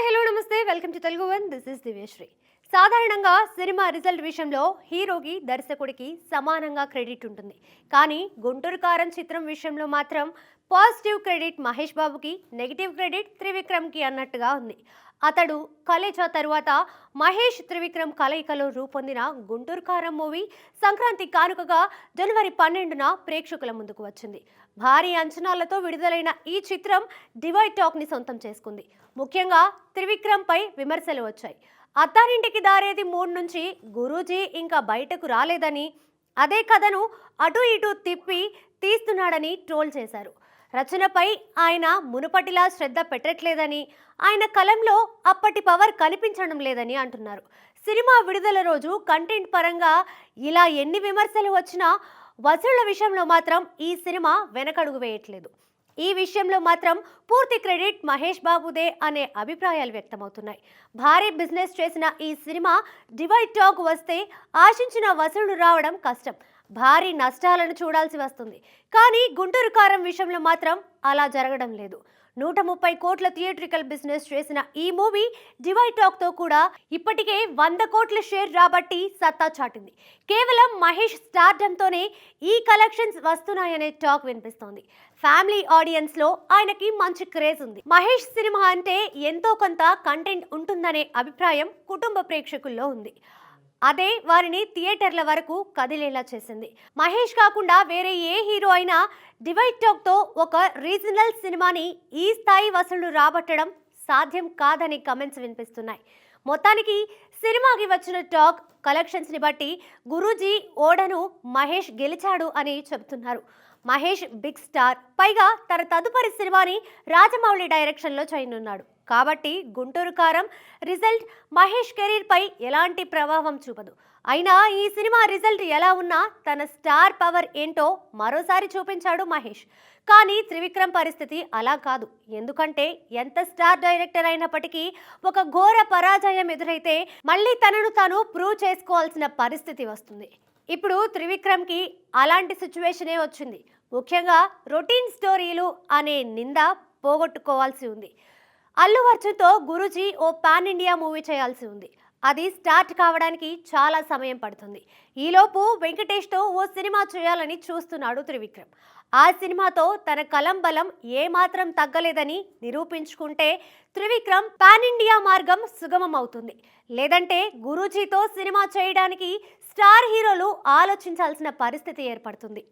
Hi hello నమస్తే. Welcome to Telugu one. This is Divyasri. సాధారణంగా cinema result విషయంలో హీరోకి దర్శకుడికి సమానంగా క్రెడిట్ ఉంటుంది. కానీ గుంటూరు కారం చిత్రం విషయంలో మాత్రం పాజిటివ్ క్రెడిట్ మహేష్ బాబుకి నెగిటివ్ క్రెడిట్ త్రివిక్రమ్కి అన్నట్టుగా ఉంది. అతడు కలేజా తరువాత మహేష్ త్రివిక్రమ్ కలయికలో రూపొందిన గుంటూరు కారం మూవీ సంక్రాంతి కానుకగా జనవరి పన్నెండున ప్రేక్షకుల ముందుకు వచ్చింది. భారీ అంచనాలతో విడుదలైన ఈ చిత్రం డివైడ్ టాక్ని సొంతం చేసుకుంది. ముఖ్యంగా త్రివిక్రమ్పై విమర్శలు వచ్చాయి. అత్తారింటికి దారేది మూడు నుంచి గురూజీ ఇంకా బయటకు రాలేదని అదే కథను అటు ఇటు తిప్పి తీస్తున్నాడని ట్రోల్ చేశారు. రచనపై ఆయన మునుపటిలా శ్రద్ధ పెట్టట్లేదని ఆయన కలంలో అప్పటి పవర్ కనిపించడం లేదని అంటున్నారు. సినిమా విడుదల రోజు కంటెంట్ పరంగా ఇలా ఎన్ని విమర్శలు వచ్చినా వసూళ్ళ విషయంలో మాత్రం ఈ సినిమా వెనకడుగు వేయట్లేదు. ఈ విషయంలో మాత్రం పూర్తి క్రెడిట్ మహేష్ బాబుదే అనే అభిప్రాయాలు వ్యక్తమవుతున్నాయి. భారీ బిజినెస్ చేసిన ఈ సినిమా డివైడ్ టాక్ వస్తే ఆశించిన వసూళ్ళు రావడం కష్టం. భారీ నష్టాలను చూడాల్సి వస్తుంది. కానీ గుంటూరు కారం విషయంలో మాత్రం అలా జరగడం లేదు. నూట ముప్పై కోట్ల థియేట్రికల్ బిజినెస్ చేసిన ఈ మూవీ డివైడ్ టాక్తో కూడా ఇప్పటికే వంద కోట్ల షేర్ రాబట్టి సత్తా చాటింది. కేవలం మహేష్ స్టార్డంతోనే ఈ కలెక్షన్స్ వస్తున్నాయనే టాక్ వినిపిస్తోంది. ఫ్యామిలీ ఆడియన్స్లో ఆయనకి మంచి క్రేజ్ ఉంది. మహేష్ సినిమా అంటే ఎంతో కొంత కంటెంట్ ఉంటుందనే అభిప్రాయం కుటుంబ ప్రేక్షకుల్లో ఉంది. అదే వారిని థియేటర్ల వరకు కదిలేలా చేసింది. మహేష్ కాకుండా వేరే ఏ హీరో అయినా డివైడ్ టాక్తో ఒక రీజనల్ సినిమాని ఈ స్థాయి వసూళ్ళు రాబట్టడం సాధ్యం కాదని కమెంట్స్ వినిపిస్తున్నాయి. మొత్తానికి సినిమాకి వచ్చిన టాక్ కలెక్షన్స్ని బట్టి గురూజీ ఓడను మహేష్ గెలిచాడు అని చెబుతున్నారు. మహేష్ బిగ్ స్టార్ పైగా తన తదుపరి సినిమాని రాజమౌళి డైరెక్షన్లో చేయనున్నాడు. కాబట్టి గుంటూరు కారం రిజల్ట్ మహేష్ కెరీర్పై ఎలాంటి ప్రభావం చూపదు. అయినా ఈ సినిమా రిజల్ట్ ఎలా ఉన్నా తన స్టార్ పవర్ ఏంటో మరోసారి చూపించాడు మహేష్. కానీ త్రివిక్రమ్ పరిస్థితి అలా కాదు. ఎందుకంటే ఎంత స్టార్ డైరెక్టర్ అయినప్పటికీ ఒక ఘోర పరాజయం ఎదురైతే మళ్ళీ తనను తాను ప్రూవ్ చేసుకోవాల్సిన పరిస్థితి వస్తుంది. ఇప్పుడు త్రివిక్రమ్కి అలాంటి సిచ్యువేషనే వచ్చింది. ముఖ్యంగా రొటీన్ స్టోరీలు అనే నింద పోగొట్టుకోవాల్సి ఉంది. అల్లు అర్జున్తో గురూజీ ఓ పాన్ ఇండియా మూవీ చేయాల్సి ఉంది. అది స్టార్ట్ కావడానికి చాలా సమయం పడుతుంది. ఈలోపు వెంకటేష్తో ఓ సినిమా చేయాలని చూస్తున్నాడు త్రివిక్రమ్. ఆ సినిమాతో తన కలం బలం ఏమాత్రం తగ్గలేదని నిరూపించుకుంటే త్రివిక్రమ్ పాన్ ఇండియా మార్గం సుగమం అవుతుంది లేదంటే గురూజీతో సినిమా చేయడానికి స్టార్ హీరోలు ఆలోచించాల్సిన పరిస్థితి ఏర్పడుతుంది.